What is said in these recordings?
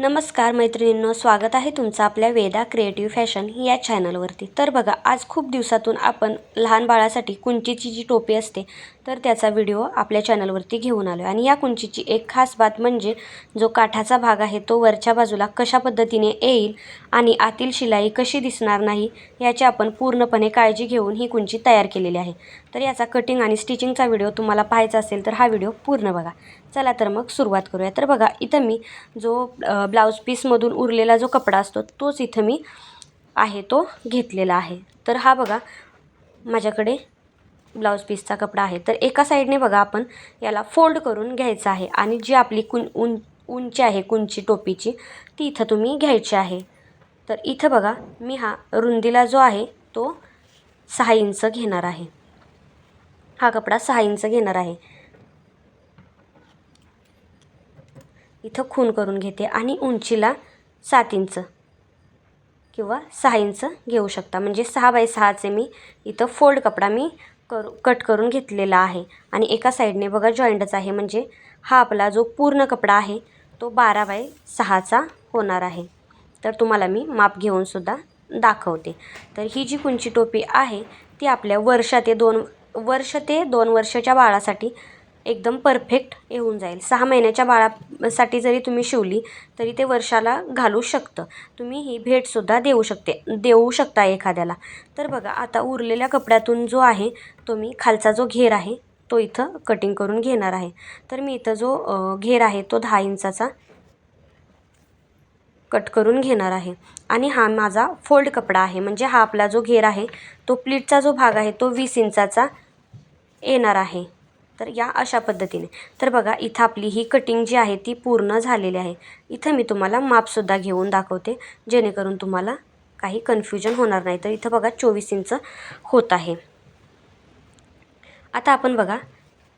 नमस्कार मैत्रिणींनो स्वागत आहे तुमचं आपल्या वेदा क्रिएटिव्ह फॅशन या चॅनलवरती तर बघा आज खूप दिवसातून आपण लहान बाळासाठी कुंचीची जी टोपी असते तर त्याचा व्हिडिओ आपल्या चॅनलवरती घेऊन आलो आणि या कुंचीची एक खास बात म्हणजे जो काठाचा भाग आहे तो वरच्या बाजूला कशा पद्धतीने येईल आणि आतील शिलाई कशी दिसणार नाही याची आपण पूर्णपणे काळजी घेऊन ही कुंची तयार केलेली आहे. तर याचा कटिंग आणि स्टिचिंगचा व्हिडिओ तुम्हाला पाहायचा असेल तर हा व्हिडिओ पूर्ण बघा. चला तर मग सुरुवात करूया. तर बघा इथं मी जो ब्लाऊज पीसमधून उरलेला जो कपडा असतो तोच इथं मी आहे तो घेतलेला आहे. तर हा बघा माझ्याकडे ब्लाऊज पीसचा कपडा आहे. तर एका साईडने बघा आपण याला फोल्ड करून घ्यायचा आहे आणि जी आपली कुं उं उंची आहे कुंची टोपीची ती इथं तुम्ही घ्यायची आहे. तर इथं बघा मी हा रुंदीला जो आहे तो सहा इंच घेणार आहे. हा कपडा सहा इंच घेणार आहे. इथं खून करून घेते आणि उंचीला सात इंच किंवा सहा इंच घेऊ शकता. म्हणजे सहा बाय सहाचे मी इथं फोल्ड कपडा मी करू कट करून घेतलेला आहे. आणि एका साईडने बघा जॉईंटच आहे. म्हणजे हा आपला जो पूर्ण कपडा आहे तो बारा बाय सहाचा होणार आहे. तर तुम्हाला मी माप घेऊनसुद्धा दाखवते. तर ही जी कुंची टोपी आहे ती आपल्या वर्ष ते दोन वर्ष ते दोन वर्षाच्या बाळासाठी एकदम परफेक्ट येऊन जाईल. सहा महिन्याच्या बाळासाठी जरी तुम्ही शिवली तरी ते वर्षाला घालू शकतं. तुम्ही ही भेटसुद्धा देऊ शकते देऊ शकता एखाद्याला. तर बघा आता उरलेल्या कपड्यातून जो आहे तो मी खालचा जो घेर आहे तो इथं कटिंग करून घेणार आहे. तर मी इथं जो घेर आहे तो दहा इंचाचा कट करून घेणार आहे. आणि हा माझा फोल्ड कपडा आहे. म्हणजे हा आपला जो घेर आहे तो प्लीटचा जो भाग आहे तो वीस इंचाचा येणार आहे. तर या अशा पद्धतीने. तर बघा इथं आपली ही कटिंग जी आहे ती पूर्ण झालेली आहे. इथं मी तुम्हाला मापसुद्धा घेऊन दाखवते जेणेकरून तुम्हाला काही कन्फ्युजन होणार नाही. तर इथं बघा चोवीस इंच होत आहे. आता आपण बघा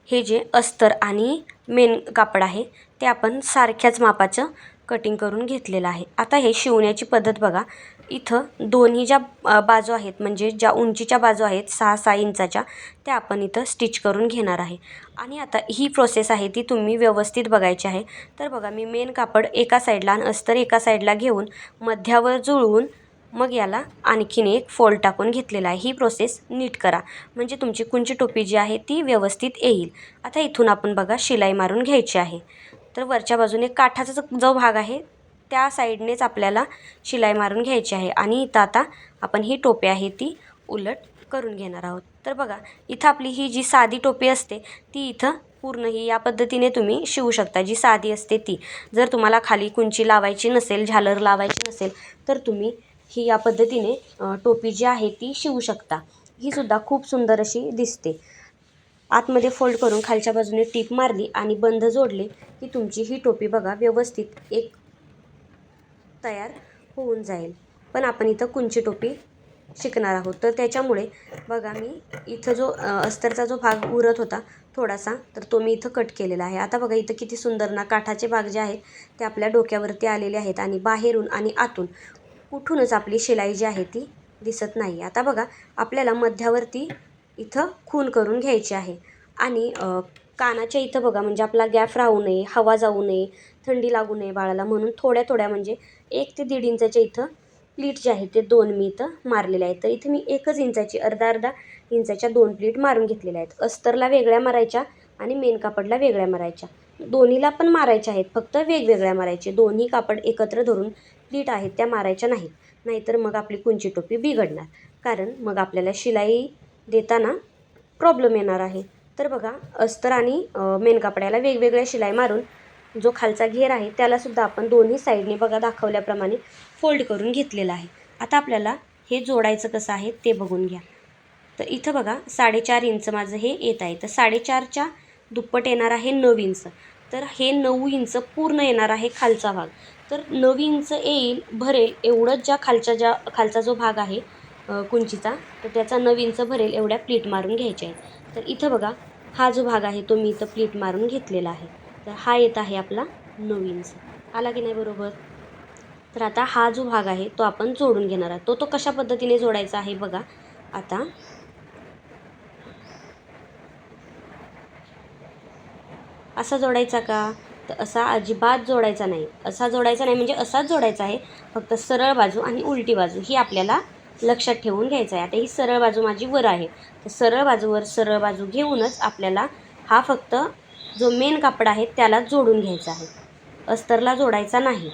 हे जे अस्तर आणि मेन कापड आहे ते आपण सारख्याच मापाचं कटिंग करून घेतलेलं आहे. आता हे शिवण्याची पद्धत बघा. इथं दोन्ही ज्या बाजू आहेत म्हणजे ज्या उंचीच्या बाजू आहेत सहा सहा इंचाच्या त्या आपण इथं स्टिच करून घेणार आहे. आणि आता ही प्रोसेस आहे ती तुम्ही व्यवस्थित बघायची आहे. तर बघा मी मेन कापड एका साईडला आणि अस्तर एका साईडला घेऊन मध्यावर जुळवून मग याला आणखीन एक फोल्ड टाकून घेतलेला आहे. ही प्रोसेस नीट करा. म्हणजे तुमची कुंची टोपी जी आहे ती व्यवस्थित येईल. आता इथून आपण बघा शिलाई मारून घ्यायची आहे. तर वरच्या बाजूने काठाचा जो भाग आहे त्या साईडनेच आपल्याला शिलाई मारून घ्यायची आहे. आणि इथं आता आपण ही टोपी आहे ती उलट करून घेणार आहोत. तर बघा इथं आपली ही जी साधी टोपी असते ती इथं पूर्ण ही या पद्धतीने तुम्ही शिवू शकता. जी साधी असते ती. जर तुम्हाला खाली कुंची लावायची नसेल झालर लावायची नसेल तर तुम्ही ही या पद्धतीने टोपी जी आहे ती शिवू शकता. ही सुद्धा खूप सुंदर अशी दिसते. आतमध्ये फोल्ड करून खालच्या बाजूने टीप मारली आणि बंद जोडले की तुमची ही टोपी बघा व्यवस्थित एक तयार होऊन जाईल. पण आपण इथं कुंची टोपी शिकणार आहोत. तर त्याच्यामुळे बघा मी इथं जो अस्तरचा जो भाग उरत होता थोडासा तर तो मी इथं कट केलेला आहे. आता बघा इथं किती सुंदर ना काठाचे भाग जे आहेत ते आपल्या डोक्यावरती आलेले आहेत आणि बाहेरून आणि आतून कुठूनच आपली शिलाई जी आहे ती दिसत नाही. आता बघा आपल्याला मध्यावरती इथं खून करून घ्यायची आहे. आणि कानाच्या इथं बघा म्हणजे आपला गॅप राहू नये हवा जाऊ नये थंडी लागू नये बाळाला म्हणून थोड्या थोड्या म्हणजे एक ते दीड इंचाच्या इथं प्लीट जे आहे ते दोन मी इथं मारलेले आहेत. तर इथं मी एकच इंचाची अर्धा अर्धा इंचाच्या दोन प्लीट मारून घेतलेल्या आहेत. अस्तरला वेगळ्या मारायच्या आणि मेन कापडला वेगळ्या मारायच्या. दोन्हीला पण मारायच्या आहेत फक्त वेगवेगळ्या मारायचे. दोन्ही कापड एकत्र धरून प्लीट आहेत त्या मारायच्या नाहीत. नाहीतर मग आपली कुंची टोपी बिघडणार. कारण मग आपल्याला शिलाई देताना प्रॉब्लेम येणार आहे. तर बघा अस्तर आणि मेन कापड्याला वेगवेगळ्या शिलाई मारून जो खालचा घेर आहे त्यालासुद्धा आपण दोन्ही साईडने बघा दाखवल्याप्रमाणे फोल्ड करून घेतलेला आहे. आता आपल्याला हे जोडायचं कसं आहे ते बघून घ्या. तर इथं बघा साडेचार इंच माझं हे येत आहे. तर साडेचारच्या दुप्पट येणार आहे नऊ इंच. तर हे नऊ इंच पूर्ण येणार आहे खालचा भाग. तर नऊ इंच येईल भरेल एवढंच ज्या खालच्या ज्या खालचा जो भाग आहे कुंचीचा तर त्याचा नऊ इंच भरेल एवढ्या प्लीट मारून घ्यायच्या आहेत. तर इथं बघा हा जो भाग आहे तो मी इथं प्लीट मारून घेतलेला आहे. तर हा येत आहे आपला नऊ इंच आला की नाही बरोबर? तर आता हा जो भाग आहे तो आपण जोडून घेणार आहोत. तो तो कशा पद्धतीने जोडायचा आहे बघा. आता असा जोडायचा का? तर असा अजिबात जोडायचा नाही. असा जोडायचा नाही म्हणजे असाच जोडायचा आहे. फक्त सरळ बाजू आणि उलटी बाजू ही आपल्याला लक्षात ठेवून घ्यायचं आहे. आता ही सरळ बाजू माझी वर आहे. तर सरळ बाजूवर सरळ बाजू घेऊनच आपल्याला हा फक्त जो मेन कापड आहे त्याला जोडून घ्यायचा आहे. अस्तरला जोडायचा नाही.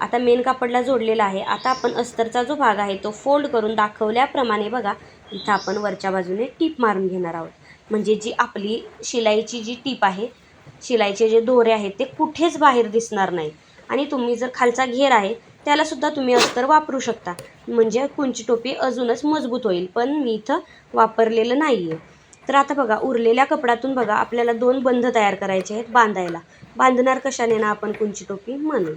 आता मेन कापडला जोडलेला आहे. आता आपण अस्तरचा जो भाग आहे तो फोल्ड करून दाखवल्याप्रमाणे बघा इथं आपण वरच्या बाजूने टीप मारून घेणार आहोत. म्हणजे जी आपली शिलाईची जी टीप आहे शिलाईचे जे दोरे आहेत ते कुठेच बाहेर दिसणार नाही. आणि तुम्ही जर खालचा घेर आहे त्यालासुद्धा तुम्ही अस्तर वापरू शकता. म्हणजे कुंची टोपी अजूनच मजबूत होईल. पण मी इथं वापरलेलं नाही आहे तर आता बघा उरलेल्या कपड्यातून बघा आपल्याला दोन बंध तयार करायचे आहेत बांधायला. बांधणार कशाने ना आपण कुंची टोपी म्हणून.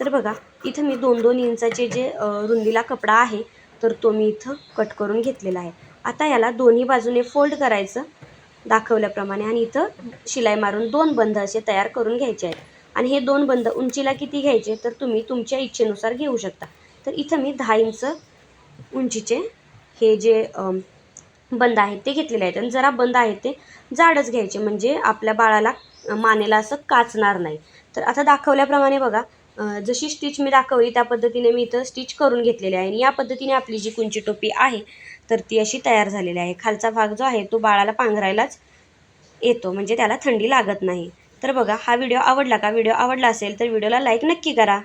तर बघा इथं मी दोन दोन इंचाचे जे रुंदीला कपडा आहे तर तो मी इथं कट करून घेतलेला आहे. आता याला दोन्ही बाजूने फोल्ड करायचं दाखवल्याप्रमाणे आणि इथं शिलाई मारून दोन बंध असे तयार करून घ्यायचे आहेत. आणि हे दोन बंध उंचीला किती घ्यायचे तर तुम्ही तुमच्या इच्छेनुसार घेऊ शकता. तर इथं मी दहा इंच उंचीचे हे जे बंद आहेत ते घेतलेले आहेत. आणि जरा बंद आहेत ते जाडच घ्यायचे. म्हणजे आपल्या बाळाला मानेला असं काचणार नाही. तर आता दाखवल्याप्रमाणे बघा जशी स्टिच मी दाखवली त्या पद्धतीने मी इथं स्टिच करून घेतलेली आहे. आणि या पद्धतीने आपली जी कुंची टोपी आहे तर ती अशी तयार झालेली आहे. खालचा भाग जो आहे तो बाळाला पांघरायलाच येतो. म्हणजे त्याला थंडी लागत नाही. तर बघा हा व्हिडिओ आवडला का? व्हिडिओ आवडला असेल तर व्हिडिओला लाईक नक्की करा.